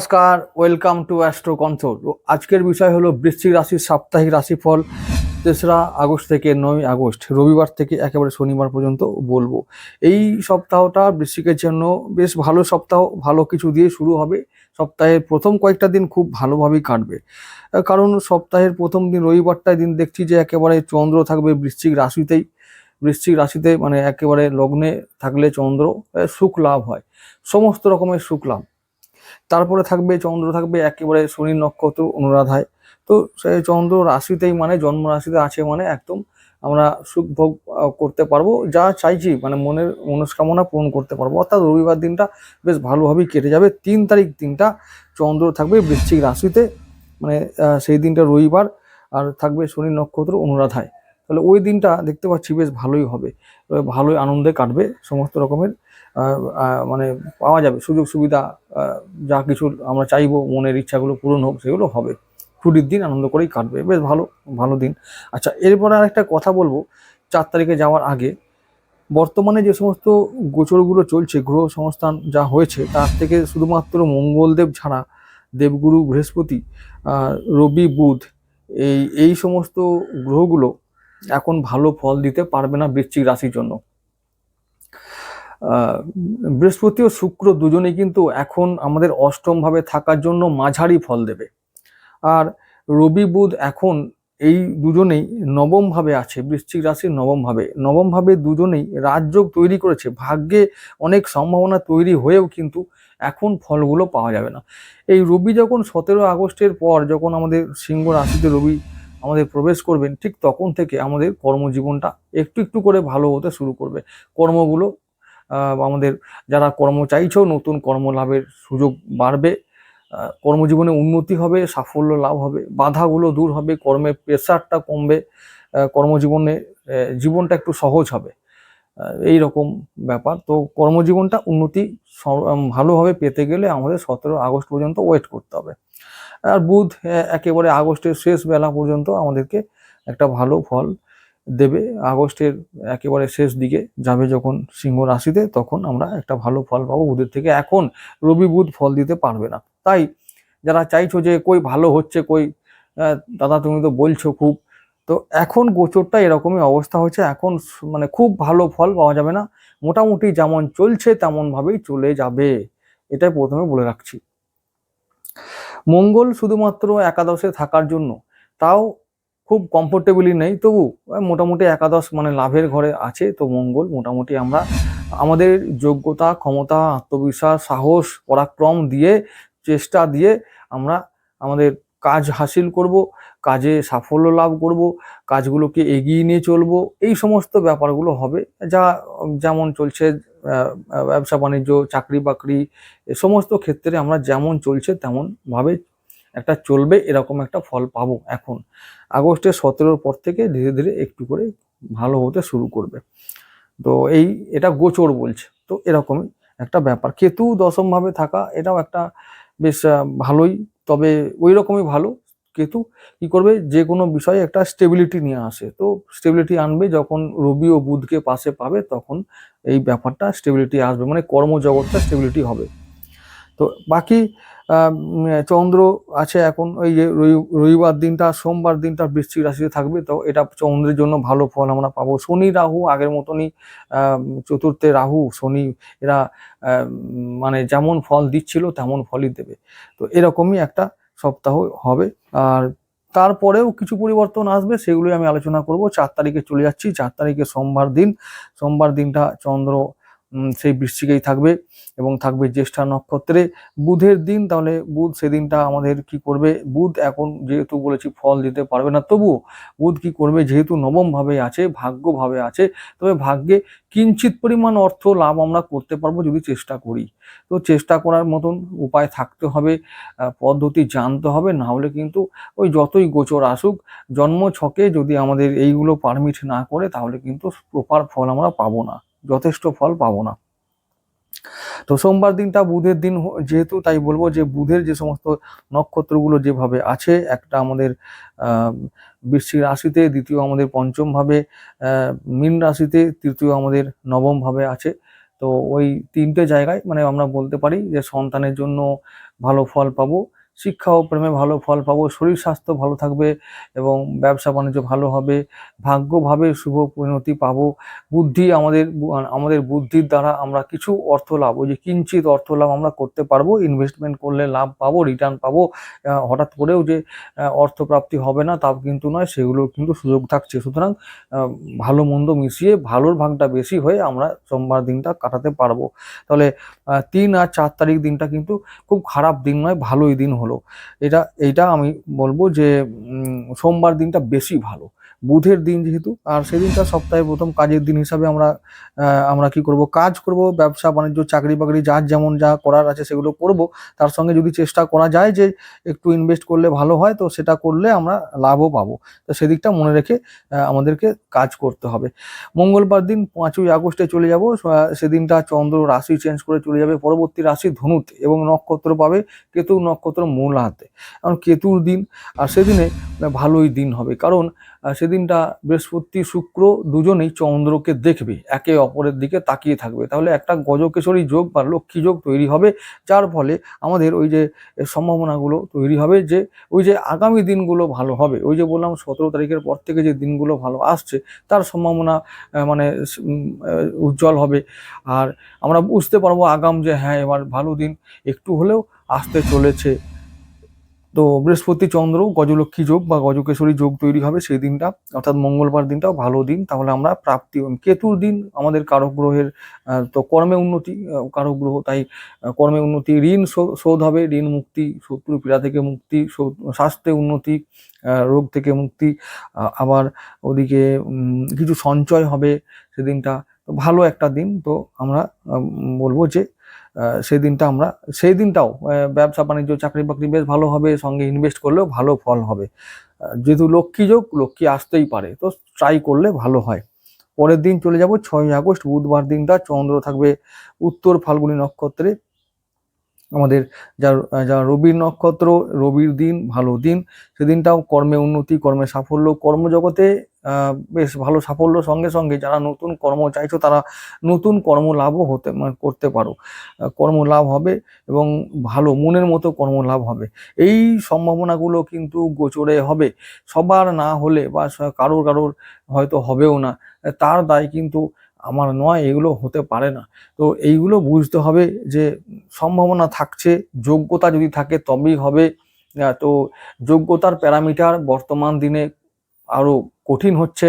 নমস্কার welcome to astro console আজকের বিষয় হলো বৃশ্চিক রাশির সাপ্তাহিক রাশিফল, তেসরা আগস্ট থেকে নয় আগস্ট, রবিবার থেকে একেবারে শনিবার পর্যন্ত বলব। এই সপ্তাহটা বৃশ্চিকের জন্য বেশ ভালো সপ্তাহ, ভালো কিছু দিয়ে শুরু হবে। সপ্তাহের প্রথম কয়েকটা দিন খুব ভালোভাবেই কাটবে। কারণ সপ্তাহের প্রথম দিন রবিবারটায় দিন দেখছি যে একেবারে চন্দ্র থাকবে বৃশ্চিক রাশিতেই। বৃশ্চিক রাশিতে মানে একেবারে লগ্নে থাকলে চন্দ্র সুখ লাভ হয়। সমস্ত রকমের সুখ লাভ। তারপরে থাকবে চন্দ্র, থাকবে একেবারে শনি নক্ষত্র অনুরাধায়। তো সে চন্দ্র রাশিতেই মানে জন্ম রাশিতে আছে মানে একদম আমরা সুখ ভোগ করতে পারব, যা চাইছি মানে মনের মনস্কামনা পূরণ করতে পারব। অর্থাৎ রবিবার দিনটা বেশ ভালোভাবেই কেটে যাবে। তিন তারিখ দিনটা চন্দ্র থাকবে বৃশ্চিক রাশিতে মানে সেই দিনটা রবিবার আর থাকবে শনি নক্ষত্র অনুরাধায়। তাহলে ওই দিনটা দেখতে পাচ্ছি বেশ ভালোই হবে, ভালোই আনন্দে কাটবে সমস্ত রকমের। মানে পাওয়া যাবে, সুযোগ সুবিধা যা কিছু আমরা চাইব, মনের ইচ্ছাগুলো পূরণ হোক, সেগুলো হবে। ছুটির দিন আনন্দ করেই কাটবে, বেশ ভালো ভালো দিন। আচ্ছা এরপরে আর একটা কথা বলব, চার তারিখে যাওয়ার আগে, বর্তমানে যে সমস্ত গোচরগুলো চলছে গ্রহ সংস্থান যা হয়েছে, তার থেকে শুধুমাত্র মঙ্গলদেব ছাড়া দেবগুরু, বৃহস্পতি রবি, বুধ, এই এই সমস্ত গ্রহগুলো এখন ভালো ফল দিতে পারবে না বৃশ্চিক রাশির জন্য। বৃহস্পতি ও শুক্র দুজনেই কিন্তু এখন আমাদের অষ্টম ভাবে থাকার জন্য মাঝারি ফল দেবে। আর রবি, বুধ এখন এই দুজনেই নবম ভাবে আছে, বৃশ্চিক রাশির নবম ভাবে নবম ভাবে দুজনেই রাজযোগ তৈরি করেছে, ভাগ্যে অনেক সম্ভাবনা তৈরি হয়েও কিন্তু এখন ফলগুলো পাওয়া যাবে না। এই রবি যখন সতেরো আগস্টের পর যখন আমাদের সিংহ রাশিতে রবি আমাদের প্রবেশ করবেন, ঠিক তখন থেকে আমাদের কর্মজীবনটা একটু একটু করে ভালো হতে শুরু করবে। কর্মগুলো আমাদের যারা কর্ম চাইছো, নতুন কর্ম লাভের সুযোগ বাড়বে কর্মজীবনে উন্নতি হবে, সাফল্য লাভ হবে, বাধাগুলো দূর হবে, কর্মের প্রেশারটা কমবে কর্মজীবনে জীবনটা একটু সহজ হবে। এই রকম ব্যাপার। তো কর্মজীবনটা উন্নতি ভালোভাবে পেতে গেলে আমাদের সতেরো আগস্ট পর্যন্ত ওয়েট করতে হবে। আর বুধ একেবারে আগস্টের শেষ বেলা পর্যন্ত আমাদেরকে একটা ভালো ফল দেবে আগস্টের একেবারে শেষ দিকে যাবে যখন সিংহ রাশিতে, তখন আমরা একটা ভালো ফল পাবো বুধের থেকে। এখন রবি বুধ ফল দিতে পারবে না। তাই যারা চাইছো যে কই ভালো হচ্ছে, কই দাদা তুমি তো বলছো খুব, তো এখন গোচরটা এরকমই অবস্থা হচ্ছে এখন মানে খুব ভালো ফল পাওয়া যাবে না। মোটামুটি যেমন চলছে তেমন ভাবেই চলে যাবে। এটাই প্রথমে বলে রাখছি। মঙ্গল শুধুমাত্র একাদশে থাকার জন্য। তাও খুব কমফোর্টেবলি নেই। তবু মোটামুটি একাদশ মানে লাভের ঘরে আছে। তো মঙ্গল, মোটামুটি আমরা আমাদের যোগ্যতা, ক্ষমতা, আত্মবিশ্বাস, সাহস, পরাক্রম দিয়ে, চেষ্টা দিয়ে আমরা আমাদের কাজ হাসিল করব, কাজে সাফল্য লাভ করব, কাজগুলোকে এগিয়ে নিয়ে চলবো। এই সমস্ত ব্যাপারগুলো হবে। যা, যেমন চলছে ব্যবসা বাণিজ্য চাকরি বাকরি এ সমস্ত ক্ষেত্রে আমরা যেমন চলছে তেমন ভাবে একটা চলবে, এরকম একটা ফল পাবো এখন। আগস্টের সতেরোর পর থেকে ধীরে ধীরে একটু করে ভালো হতে শুরু করবে। তো এই, এটা গোচর বলছে। তো এরকমই একটা ব্যাপার। কেতু দশমভাবে থাকা, এটাও একটা বেশ ভালোই। তবে ওই রকমই ভালো। কেতু কি করবে? যে কোনো বিষয়ে একটা স্টেবিলিটি নিয়ে আসে। তো স্টেবিলিটি আনবে, যখন রবি ও বুধকে পাশে পাবে, তখন এই ব্যাপারটা স্টেবিলিটি আসবে। মানে কর্মজগৎটা স্টেবিলিটি হবে। তো বাকি চন্দ্র আছে এখন, ওই যে রবি- রবিবার দিনটা, সোমবার দিনটা বৃশ্চিক রাশিতে থাকবে, তো এটা চন্দ্রের জন্য ভালো ফল আমরা পাবো। শনি রাহু আগের মতনই চতুর্থে রাহু, শনি এরা মানে যেমন ফল দিচ্ছিল তেমন ফলই দেবে। তো এরকমই একটা সপ্তাহ হবে। আর তারপরেও কিছু পরিবর্তন আসবে, সেগুলোই আমি আলোচনা করব। চার তারিখে চলে যাচ্ছি, চার তারিখে সোমবার দিন, সোমবার দিনটা চন্দ্র সেই বৃশ্চিকেই থাকবে এবং থাকবে জ্যেষ্ঠা নক্ষত্রে। বুধের দিন, তাহলে বুধ সেদিনটা আমাদের কি করবে? বুধ এখন যেহেতু বলেছি ফল দিতে পারবে না, তবুও বুধ কি করবে? যেহেতু নবম ভাবে আছে ভাগ্য ভাবে আছে, তবে ভাগ্যে কিঞ্চিত পরিমাণ অর্থ লাভ আমরা করতে পারব যদি চেষ্টা করি। তো চেষ্টা করার মতন উপায় থাকতে হবে পদ্ধতি জানতে হবে, না হলে কিন্তু ওই যতই গোচর আসুক, জন্ম ছকে যদি আমাদের এইগুলো পারমিট না করে, তাহলে কিন্তু প্রপার ফল আমরা পাবো না। যথেষ্ট ফল পাবো না। তো সোমবার দিনটা বুধের দিন যেহেতু তাই বলব যে বুধের যে সমস্ত নক্ষত্রগুলো যেভাবে আছে, একটা আমাদের বৃশ্চিক রাশিতে, দ্বিতীয় আমাদের পঞ্চম ভাবে মীন রাশিতে, তৃতীয় আমাদের নবম ভাবে আছে। তো ওই তিনটে জায়গায় মানে আমরা বলতে পারি যে সন্তানের জন্য ভালো ফল পাবো। শিক্ষা ও প্রেমে ভালো ফল পাবো, শরীর স্বাস্থ্য ভালো থাকবে এবং ব্যবসা বাণিজ্য ভালো হবে, ভাগ্যভাবে শুভ পরিণতি পাবো। বুদ্ধি আমাদের আমাদের বুদ্ধির দ্বারা আমরা কিছু অর্থ লাভ, ওই যে কিঞ্চিত অর্থ লাভ আমরা করতে পারব ইনভেস্টমেন্ট করলে লাভ পাবো রিটার্ন পাবো। হঠাৎ করেও যে অর্থপ্রাপ্তি হবে না তাও কিন্তু নয় সেগুলো কিন্তু সুযোগ থাকছে। সুতরাং ভালো মন্দ মিশিয়ে ভালোর ভাগটা বেশি হয়ে আমরা সোমবার দিনটা কাটাতে পারব। তাহলে তিন আর চার তারিখ দিনটা কিন্তু খুব খারাপ দিন নয়, ভালোই দিন হলো। এটা এটা আমি বলব যে সোমবার দিনটা বেশি ভালো। বুধের দিন যেহেতু, আর সেদিনটা সপ্তাহে প্রথম কাজের দিন হিসাবে আমরা আমরা কি করব? কাজ করব, ব্যবসা, বাণিজ্য, চাকরি বাকরি, যার যেমন যা করার আছে সেগুলো করব। তার সঙ্গে যদি চেষ্টা করা যায় যে একটু ইনভেস্ট করলে ভালো হয়, তো সেটা করলে আমরা লাভও পাবো। তো সেদিকটা মনে রেখে আমাদেরকে কাজ করতে হবে। মঙ্গলবার দিন পাঁচই আগস্টে চলে যাব। সেদিনটা চন্দ্র রাশি চেঞ্জ করে চলে যাবে। পরবর্তী রাশি ধনুতে এবং নক্ষত্র পাবে কেতু নক্ষত্র মূল হাতে। কারণ কেতুর দিন, আর সেদিনে ভালোই দিন হবে। কারণ সেদিনটা বৃহস্পতি শুক্র দুজনেই চন্দ্রকে দেখবে, একে অপরের দিকে তাকিয়ে থাকবে। তাহলে একটা গজকেশরী যোগ বা লক্ষ্মী যোগ তৈরি হবে, যার ফলে আমাদের ওই যে সম্ভাবনাগুলো তৈরি হবে যে, ওই যে আগামী দিনগুলো ভালো হবে। ওই যে বললাম, সতেরো তারিখের পর থেকে যে দিনগুলো ভালো আসছে, তার সম্ভাবনা মানে উজ্জ্বল হবে। আর আমরা বুঝতে পারব আগাম যে হ্যাঁ এবার ভালো দিন একটু হলেও আসতে চলেছে। তো বৃহস্পতি চন্দ্র গজলক্ষ্মী যোগ বা গজকেশরী যোগ তৈরি হবে সেই দিনটা। অর্থাৎ মঙ্গলবার দিনটাও ভালো দিন। তাহলে আমরা প্রাপ্তি কেতুর দিন আমাদের কারক গ্রহের তো কর্মে উন্নতি কারক গ্রহ তাই কর্মে উন্নতি, ঋণ শোধ হবে, ঋণ মুক্তি, শত্রু পীড়া থেকে মুক্তি স্বাস্থ্যে উন্নতি রোগ থেকে মুক্তি আবার ওদিকে কিছু সঞ্চয় হবে সেদিনটা। ভালো একটা দিন। তো আমরা বলব যে সেই দিনটা আমরা, সেই দিনটাও ব্যবসা বাণিজ্য, চাকরি বাকরি বেশ ভালো হবে, সঙ্গে ইনভেস্ট করলেও ভালো ফল হবে। যেহেতু লক্ষ্মী যোগ, লক্ষ্মী আসতেই পারে, তো ট্রাই করলে ভালো হয়। পরের দিন চলে যাব ছয়ই আগস্ট, বুধবার দিনটা, চন্দ্র থাকবে উত্তর ফাল্গুনী নক্ষত্রে। আমাদের যা যা রবির নক্ষত্র, রবির দিন, ভালো দিন, সেদিনটাও কর্মে উন্নতি, কর্মে সাফল্য, কর্মজগতে বেশ ভালো সাফল্য সঙ্গে সঙ্গে যারা নতুন কর্ম চাইছো, তারা নতুন কর্মলাভও হতে মানে করতে পারো। কর্মলাভ হবে এবং ভালো মনের মতো কর্মলাভ হবে। এই সম্ভাবনাগুলো কিন্তু গোচরে হবে। সবার না হলে বা কারোর কারোর হয়তো হবেও না। তার দায় কিন্তু আমার নয়, এগুলো হতে পারে না। তো এইগুলো বুঝতে হবে যে সম্ভাবনা থাকছে, যোগ্যতা যদি থাকে তবেই হবে। তো যোগ্যতার প্যারামিটার বর্তমান দিনে আরও কঠিন হচ্ছে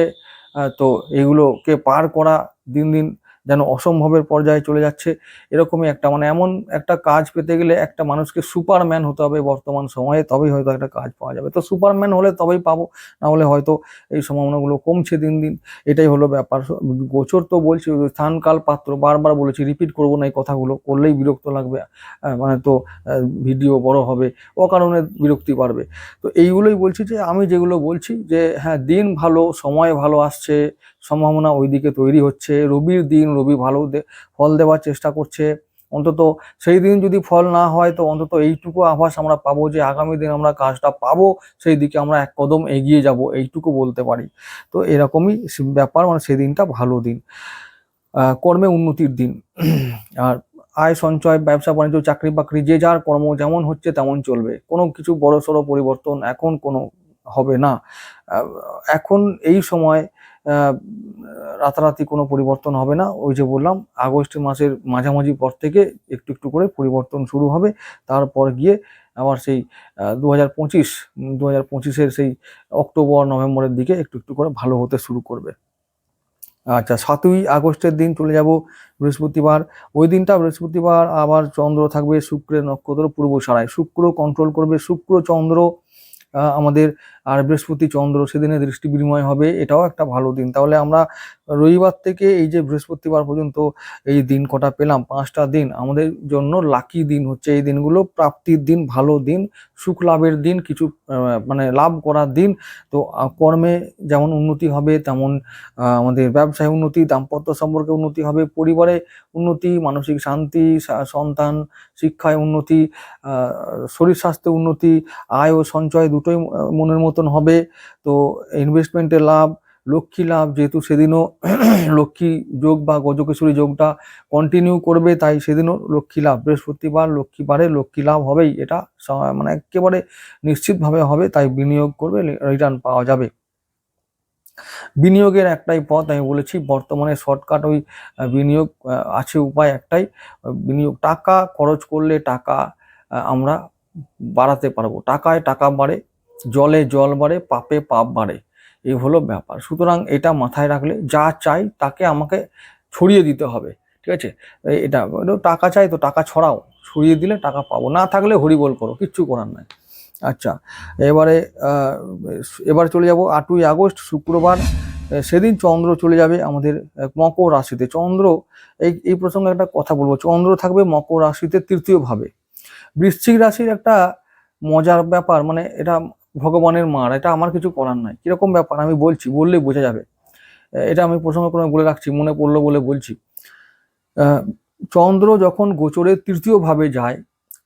তো এগুলোকে পার করা দিন দিন যেন অসম্ভবের পর্যায়ে চলে যাচ্ছে। এরকমই একটা মানে এমন একটা কাজ পেতে গেলে একটা মানুষকে সুপারম্যান হতে হবে বর্তমান সময়ে, তবেই হয়তো একটা কাজ পাওয়া যাবে। তো সুপারম্যান হলে তবেই পাবো, না হলে হয়তো এই সম্ভাবনাগুলো কমছে দিন দিন। এটাই হলো ব্যাপার। গোচর তো বলছি ওই স্থান কাল পাত্র, বারবার বলেছি, রিপিট করব না এই কথাগুলো, করলেই বিরক্ত লাগবে মানে তো ভিডিও বড় হবে, অকারণে বিরক্তি বাড়বে। তো এইগুলোই বলছি যে, আমি যেগুলো বলছি যে হ্যাঁ দিন ভালো, সময় ভালো আসছে সম্ভাবনা ওইদিকে তৈরি হচ্ছে। রবির দিন রবি ভালো ফল দেওয়ার চেষ্টা করছে। অন্তত সেই দিন যদি ফল না হয়, তো অন্তত এইটুকু আভাস আমরা পাবো যে আগামী দিন আমরা কাজটা পাবো, সেই দিকে আমরা এক কদম এগিয়ে যাব, এইটুকু বলতে পারি। তো এরকমই ব্যাপার মানে সেই দিনটা ভালো দিন। কর্মে উন্নতির দিন। আর আয় সঞ্চয়, ব্যবসা, বাণিজ্য, চাকরি বাকরি, যে যার কর্ম যেমন হচ্ছে তেমন চলবে। কোনো কিছু বড় সড়ো পরিবর্তন এখন কোনো হবে না। এখন এই সময় রাতারাতি কোনো পরিবর্তন হবে না। ওই যে বললাম, আগস্ট মাসের মাঝামাঝি পর থেকে একটু একটু করে পরিবর্তন শুরু হবে। তারপর গিয়ে আবার সেই দু হাজার পঁচিশ দু হাজার পঁচিশের সেই অক্টোবর, নভেম্বরের দিকে একটু একটু করে ভালো হতে শুরু করবে। আচ্ছা সাতই আগস্টের দিন চলে যাব বৃহস্পতিবার। ওই দিনটা বৃহস্পতিবার আবার চন্দ্র থাকবে শুক্রের নক্ষত্র পূর্ব সারায় শুক্র কন্ট্রোল করবে। শুক্র, চন্দ্র আমাদের আর বৃহস্পতি চন্দ্র সেদিনে দৃষ্টি বিনিময় হবে, এটাও একটা ভালো দিন। তাহলে আমরা রবিবার থেকে এই যে বৃহস্পতিবার পর্যন্ত এই দিন কটা পেলাম, পাঁচটা দিন, আমাদের জন্য লাকি দিন হচ্ছে এই দিনগুলো। প্রাপ্তির দিন, ভালো দিন, সুখ লাভের দিন, কিছু মানে লাভ করার দিন। তো কর্মে যেমন উন্নতি হবে, তেমন আমাদের ব্যবসায় উন্নতি, দাম্পত্য সম্পর্কে উন্নতি হবে, পরিবারে উন্নতি, মানসিক শান্তি সন্তান, শিক্ষায় উন্নতি শরীর স্বাস্থ্যে উন্নতি, আয় ও সঞ্চয় দুটোই মনের মতন হবে। তো ইনভেস্টমেন্টে লাভ, লক্ষ্মী লাভ, যেহেতু সেদিনও লক্ষ্মী যোগ বা গজকেশ্বরী যোগটা কন্টিনিউ করবে, তাই সেদিনও লক্ষ্মী লাভ। বৃহস্পতিবার লক্ষ্মীবারে লক্ষ্মী লাভ হবেই। এটা মানে একেবারে নিশ্চিতভাবে হবে, তাই বিনিয়োগ করবে রিটার্ন পাওয়া যাবে। বিনিয়োগের একটাই পথ, আমি বলেছি, বর্তমানে শর্টকাট ওই বিনিয়োগ আছে উপায় একটাই। বিনিয়োগ টাকা, খরচ করলে টাকা আমরা বাড়াতে পারব। টাকায় টাকা বাড়ে জলে জল বাড়ে পাপে পাপ বাড়ে এই হলো ব্যাপার। সুতরাং এটা মাথায় রাখলে যা চাই তাকে আমাকে ছড়িয়ে দিতে হবে, ঠিক আছে? এটা টাকা চাই তো টাকা ছড়াও, ছড়িয়ে দিলে টাকা পাবো। না থাকলে হরিবোল করো, কিচ্ছু করার নাই। আচ্ছা এবারে এবার চলে যাব আটই আগস্ট, শুক্রবার। সেদিন চন্দ্র চলে যাবে আমাদের মকর রাশিতে। চন্দ্র, এই এই প্রসঙ্গে একটা কথা বলব। চন্দ্র থাকবে মকর রাশিতে তৃতীয় ভাবে বৃশ্চিক রাশির একটা মজার ব্যাপার মানে এটা ভগবানের মার, এটা আমার কিছু করার নাই। কীরকম ব্যাপার? আমি বলছি, বললেই বোঝা যাবে। এটা আমি প্রসঙ্গ করে বলে রাখছি, মনে পড়ল বলে বলছি। চন্দ্র যখন গোচরের তৃতীয় ভাবে যায়,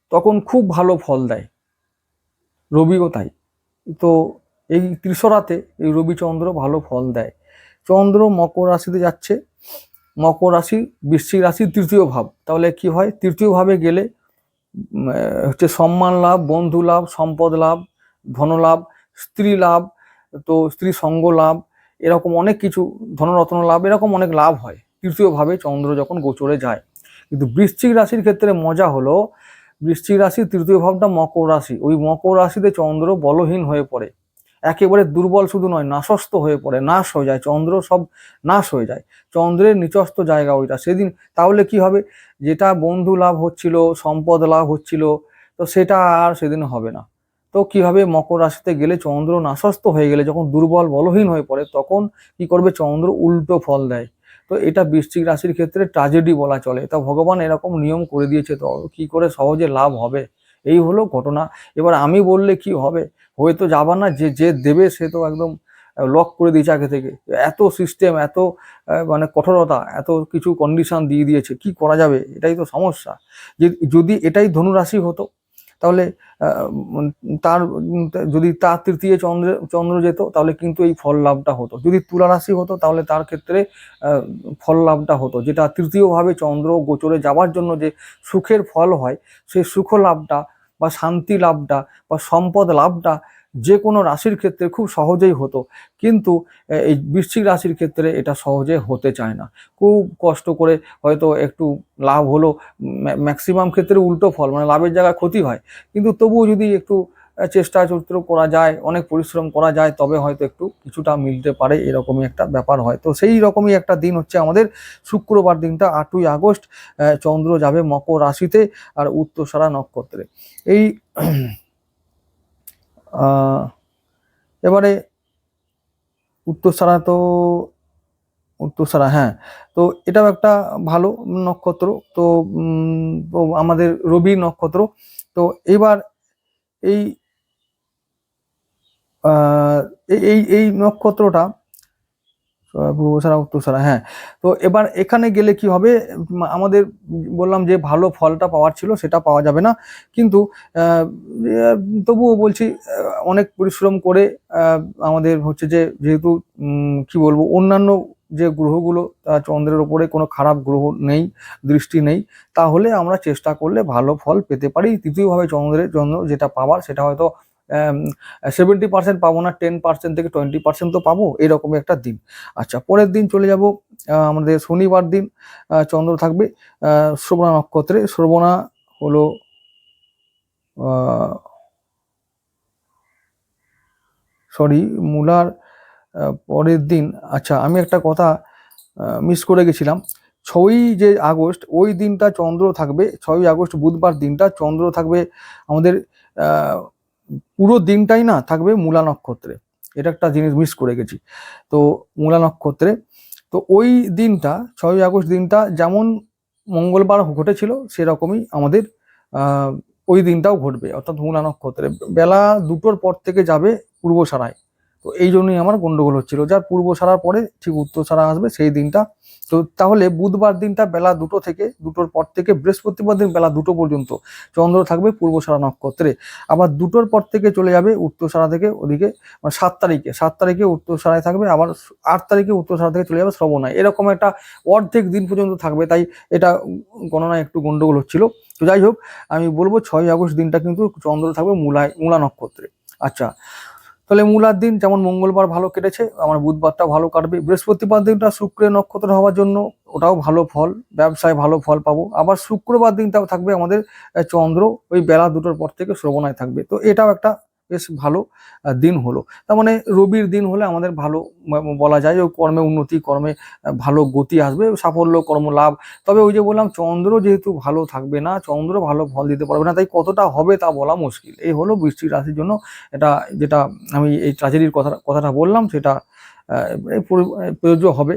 তখন খুব ভালো ফল দেয়। রবিও তাই। তো এই ত্রিশরাতে এই রবিচন্দ্র ভালো ফল দেয়। চন্দ্র মকর রাশিতে যাচ্ছে। মকর রাশি, বৃশ্চিক রাশির তৃতীয় ভাব। তাহলে কি হয়? তৃতীয় ভাবে গেলে হচ্ছে সম্মান লাভ, বন্ধু লাভ, সম্পদ লাভ ধনলাভ স্ত্রী লাভ তো স্ত্রী সঙ্গ লাভ এরকম অনেক কিছু, ধনরত্ন লাভ, এরকম অনেক লাভ হয়। তৃতীয়ভাবে চন্দ্র যখন গোচরে যায়, কিন্তু বৃশ্চিক রাশির ক্ষেত্রে মজা হলো, বৃশ্চিক রাশির তৃতীয় ভাবটা মকর রাশি। ওই মকর রাশিতে চন্দ্র বলহীন হয়ে পড়ে। একেবারে দুর্বল শুধু নয়, নাশস্ত হয়ে পড়ে, নাশ হয়ে যায়, চন্দ্র সব নাশ হয়ে যায়। চন্দ্রের নিচস্ত জায়গা ওইটা। সেদিন তাহলে কি হবে? যেটা বন্ধু লাভ হচ্ছিল, সম্পদ লাভ হচ্ছিল, তো সেটা আর সেদিন হবে না। তো কি হবে মকর রাশিতে গেলে চন্দ্র নাশস্ত হয়ে গেলে যখন দুর্বল বলহীন হয়ে পড়ে, তখন কি করবে? চন্দ্র উল্টো ফল দেয়। তো এটা বৃশ্চিক রাশির ক্ষেত্রে ট্রাজেডি বলা চলে। তা ভগবান এরকম নিয়ম করে দিয়েছে, তো কি করে সহজে লাভ হবে? এই হলো ঘটনা। এবার আমি বললে কি হবে? হয়তো যাবা না, যে যে দেবে সে তো একদম লক করে দিয়েছে আগে থেকে। এত সিস্টেম এত মানে কঠোরতা, এত কিছু কন্ডিশন দিয়ে দিয়েছে। কি করা যাবে? এটাই তো সমস্যা। যদি এটাই ধনুরাশি হতো তাহলে তার যদি তার তৃতীয় চন্দ্র চন্দ্র যেত, তাহলে কিন্তু এই ফল লাভটা হতো। যদি তুলা রাশি হতো, তাহলে তার ক্ষেত্রে ফল লাভটা হতো। যেটা তৃতীয়ভাবে চন্দ্র গোচরে যাওয়ার জন্য যে সুখের ফল হয় সেই সুখ লাভটা বা শান্তি লাভটা বা সম্পদ লাভটা যে কোনো রাশির ক্ষেত্রে খুব সহজেই হতো। কিন্তু এই বৃশ্চিক রাশির ক্ষেত্রে এটা সহজে হতে চায় না। খুব কষ্ট করে হয়তো একটু লাভ হলো ম্যাক্সিমাম ক্ষেত্রে উল্টো ফল মানে লাভের জায়গায় ক্ষতি হয়। কিন্তু তবুও যদি একটু চেষ্টা চরিত্র করা যায়, অনেক পরিশ্রম করা যায়, তবে হয়তো একটু কিছুটা মিলতে পারে, এরকমই একটা ব্যাপার হয়। তো সেই রকমই একটা দিন হচ্ছে আমাদের শুক্রবার দিনটা, আটই আগস্ট চন্দ্র যাবে মকর রাশিতে আর উত্তরসারা নক্ষত্রে। এই আহ, উত্তর সারা তো উত্তর সারা হ্যাঁ। তো এটাও একটা ভালো নক্ষত্র। তো আমাদের রবি নক্ষত্র। তো এবার এই এই এই এই নক্ষত্রটা আহ, পূর্বসারা উত্তরসারা হ্যাঁ। তো এবার এখানে গেলে কি হবে? আমাদের বললাম যে ভালো ফলটা পাওয়ার ছিল সেটা পাওয়া যাবে না। কিন্তু তবুও বলছি অনেক পরিশ্রম করে আমাদের হচ্ছে যে যেহেতু কি বলব অন্যান্য যে গ্রহগুলো চন্দ্রের ওপরে কোনো খারাপ গ্রহ নেই দৃষ্টি নেই তাহলে আমরা চেষ্টা করলে ভালো ফল পেতে পারি। তৃতীয়ভাবে চন্দ্রের জন্য যেটা পাওয়ার সেটা হয়তো সেভেন্টি পার্সেন্ট পাবো না টেন পার্সেন্ট থেকে টোয়েন্টি পার্সেন্ট তো পাবো এরকমই একটা দিন। আচ্ছা পরের দিন চলে যাব আমাদের শনিবার দিন চন্দ্র থাকবে শ্রবণা নক্ষত্রে। শ্রবণা হলো সরি মূলার পরের দিন। আচ্ছা আমি একটা কথা মিস করে গেছিলাম। ছয়ই যে আগস্ট, ওই দিনটা চন্দ্র থাকবে, ছয়ই আগস্ট বুধবার দিনটা চন্দ্র থাকবে আমাদের পুরো দিনটাই না থাকবে মূলা নক্ষত্রে। এটা একটা জিনিস মিস করে গেছি। তো মূলা নক্ষত্রে, তো ওই দিনটা, ছয়ই আগস্ট দিনটা যেমন মঙ্গলবার ঘটেছিল, সেরকমই আমাদের ওই দিনটাও ঘটবে, অর্থাৎ মূলা নক্ষত্রে। বেলা দুটোর পর থেকে যাবে পূর্ব সারায়। তো এই জন্যই আমার গন্ডগোল হচ্ছিল। যার পূর্ব সারার পরে ঠিক উত্তর সারা আসবে সেই দিনটা। তো তাহলে বুধবার দিনটা বেলা দুটো থেকে, দুটোর পর থেকে, বৃহস্পতিবার দিন বেলা দুটো পর্যন্ত চন্দ্র থাকবে পূর্ব সারা নক্ষত্রে। আবার দুটোর পর থেকে চলে যাবে উত্তর সারা থেকে ওদিকে মানে সাত তারিখে। সাত তারিখে উত্তর সারায় থাকবে, আবার আট তারিখে উত্তর সারা থেকে চলে যাবে শ্রবণায়। এরকম একটা অর্ধেক দিন পর্যন্ত থাকবে, তাই এটা গণনায় একটু গন্ডগোল হচ্ছিল। তো যাই হোক, আমি বলব ছয় আগস্ট দিনটা কিন্তু চন্দ্র থাকবে মূলায়, মূলা নক্ষত্রে। আচ্ছা তাহলে মূলার দিন যেমন মঙ্গলবার ভালো কেটেছে, আমার বুধবারটা ভালো কাটবে। বৃহস্পতিবার দিনটা শুক্রের নক্ষত্র হওয়ার জন্য ওটাও ভালো ফল, ব্যবসায় ভালো ফল পাবো। আবার শুক্রবার দিনটাও থাকবে আমাদের চন্দ্র, ওই বেলা দুটোর পর থেকে শ্রবণায় থাকবে। তো এটাও একটা বেশ ভালো দিন হলো। তার মানে রবির দিন হলে আমাদের ভালো বলা যায় যে কর্মে উন্নতি, কর্মে ভালো গতি আসবে, সাফল্য, কর্ম লাভ। তবে ওই যে বললাম, চন্দ্র যেহেতু ভালো থাকবে না, চন্দ্র ভালো ফল দিতে পারবে না, তাই কতটা হবে তা বলা মুশকিল। এই হলো বৃষ্টির রাশির জন্য এটা, যেটা আমি এই ট্রাজেডির কথা কথাটা বললাম, সেটা প্রযোজ্য হবে।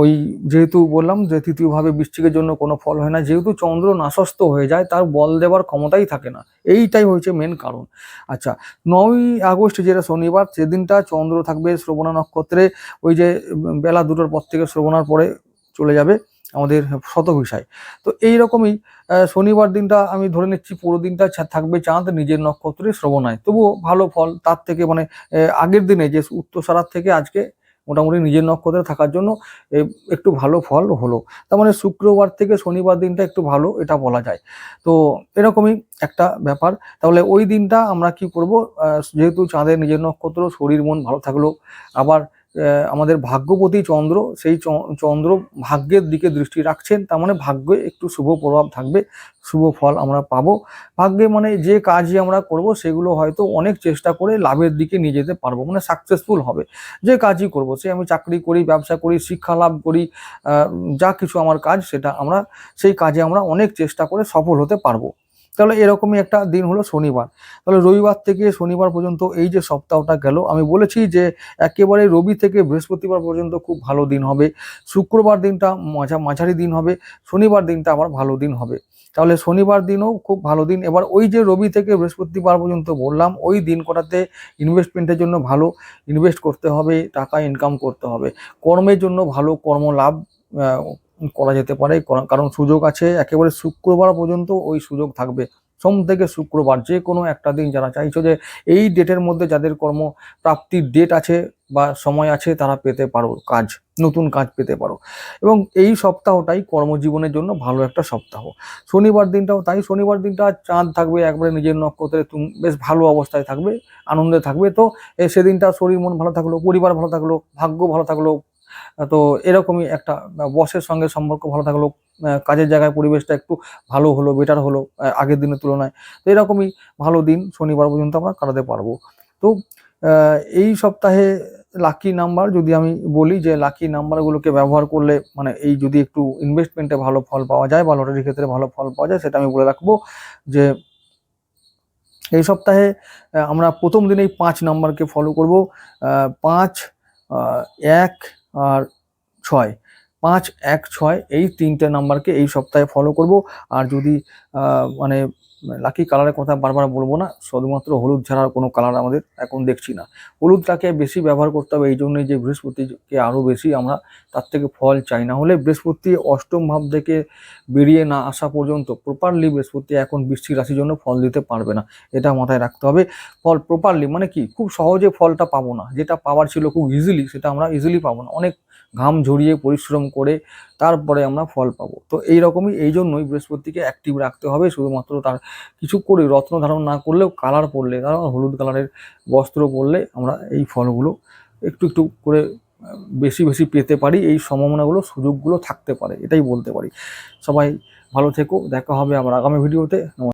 ওই যেহেতু বললাম যে তৃতীয়ভাবে বৃষ্টিকের জন্য কোনো ফল হয় না, যেহেতু চন্দ্র নাশস্ত হয়ে যায়, তার বল দেওয়ার ক্ষমতাই থাকে না। এইটাই হয়েছে মেন কারণ। আচ্ছা নয়ই আগস্ট যেটা শনিবার, সেদিনটা চন্দ্র থাকবে শ্রবণা নক্ষত্রে, ওই যে বেলা দুটোর পর থেকে শ্রবণার পরে চলে যাবে আমাদের শতভিসায়। তো এই রকমই শনিবার দিনটা আমি ধরে নিচ্ছি, পুরো দিনটা থাকবে চাঁদ, নিজের নক্ষত্রে শ্রবণায়। তবুও ভালো ফল, তার থেকে মানে আগের দিনে যে উত্তর সারার থেকে আজকে মোটামুটি নিজের নক্ষত্রে থাকার জন্য একটু ভালো ফল হলো। তার মানে শুক্রবার থেকে শনিবার দিনটা একটু ভালো, এটা বলা যায়। তো এরকমই একটা ব্যাপার। তাহলে ওই দিনটা আমরা কি করব? যেহেতু চাঁদের নিজের নক্ষত্র, শরীর, মন ভালো থাকল, আবার আমাদের ভাগ্যপতি চন্দ্র, সেই চন্দ্র ভাগ্যের দিকে দৃষ্টি রাখছেন, তার মানে ভাগ্যে একটু শুভ প্রভাব থাকবে, শুভ ফল আমরা পাবো। ভাগ্যে মানে যে কাজই আমরা করব, সেগুলো হয়তো অনেক চেষ্টা করে লাভের দিকে নিয়ে যেতে পারব মানে সাকসেসফুল হবে। যে কাজই করব, সে আমি চাকরি করি, ব্যবসা করি, শিক্ষা লাভ করি যা কিছু আমার কাজ, সেটা আমরা, সেই কাজে আমরা অনেক চেষ্টা করে সফল হতে পারব। তাহলে এরকমই একটা দিন হলো শনিবার। তাহলে রবিবার থেকে শনিবার পর্যন্ত এই যে সপ্তাহটা গেল আমি বলেছি যে একেবারে রবি থেকে বৃহস্পতিবার পর্যন্ত খুব ভালো দিন হবে। শুক্রবার দিনটা মাঝা মাঝারি দিন হবে শনিবার দিনটা আবার ভালো দিন হবে। তাহলে শনিবার দিনও খুব ভালো দিন। এবার ওই যে রবি থেকে বৃহস্পতিবার পর্যন্ত বললাম ওই দিন কটাতে ইনভেস্টমেন্টের জন্য ভালো ইনভেস্ট করতে হবে টাকা ইনকাম করতে হবে। কর্মের জন্য ভালো কর্মলাভ আহ, করা যেতে পারে, করা- কারণ সুযোগ আছে, একেবারে শুক্রবার পর্যন্ত ওই সুযোগ থাকবে। সোম থেকে শুক্রবার যে কোনো একটা দিন যারা চাইছো যে এই ডেটের মধ্যে যাদের কর্ম প্রাপ্তির ডেট আছে বা সময় আছে তারা পেতে পারো কাজ, নতুন কাজ পেতে পারো। এবং এই সপ্তাহটাই কর্মজীবনের জন্য ভালো একটা সপ্তাহ। শনিবার দিনটাও তাই, শনিবার দিনটা চাঁদ থাকবে, একবারে নিজের নক্ষত্রে তুম- বেশ ভালো অবস্থায় থাকবে, আনন্দে থাকবে। তো সেদিনটা শরীর মন ভালো থাকল, পরিবার ভালো থাকল, ভাগ্য ভালো থাকল তো এরকমই একটা বসের সঙ্গে সম্পর্ক ভালো থাকল কাজের জায়গায় পরিবেশটা একটু ভালো হলো বেটার হলো আগের দিনের তুলনায়। তো এরকমই ভালো দিন শনিবার পর্যন্ত আমরা কাটাতে পারব। তো এই সপ্তাহে লাকি নাম্বার যদি আমি বলি যে লাকি নাম্বারগুলোকে ব্যবহার করলে মানে এই যদি একটু ইনভেস্টমেন্টে ভালো ফল পাওয়া যায় বা লটারির ক্ষেত্রে ভালো ফল পাওয়া যায়, সেটা আমি বলে রাখব যে এই সপ্তাহে আমরা প্রথম দিনেই পাঁচ নাম্বারকে ফলো করব। পাঁচ এক আর ছয়। পাঁচ, এক, ছয় এই তিনটে নাম্বারকে এই সপ্তাহে ফলো করব। আর যদি মানে লাকি কালারের কথা বারবার বলব না, শুধুমাত্র হলুদ ছাড়া কোনো কালার আমাদের এখন দেখছি না। হলুদটাকে বেশি ব্যবহার করতে হবে, এই জন্যই যে বৃহস্পতিকে আরও বেশি আমরা তার থেকে ফল চাই। না হলে বৃহস্পতি অষ্টম ভাব থেকে বেরিয়ে না আসা পর্যন্ত প্রপারলি বৃহস্পতি এখন বৃষ্টির রাশির জন্য ফল দিতে পারবে না, এটা মাথায় রাখতে হবে। ফল প্রপারলি মানে কি? খুব সহজে ফলটা পাবো না। যেটা পাওয়ার ছিল খুব ইজিলি সেটা আমরা ইজিলি পাবো না। অনেক ঘাম ঝরিয়ে পরিশ্রম করে তারপরে আমরা ফল পাবো। তো এই রকমই এই জন্যই বৃহস্পতিকে অ্যাক্টিভ রাখতে হবে, শুধুমাত্র তার কিছু করে রত্ন ধারণ না করলেও কালার পরলে তারা হলুদ কালারের বস্ত্র পরলে আমরা এই ফলগুলো একটু একটু করে বেশি বেশি পেতে পারি, এই সম্ভাবনাগুলো, সুযোগগুলো থাকতে পারে, এটাই বলতে পারি। সবাই ভালো থেকো, দেখা হবে আবার আগামী ভিডিওতে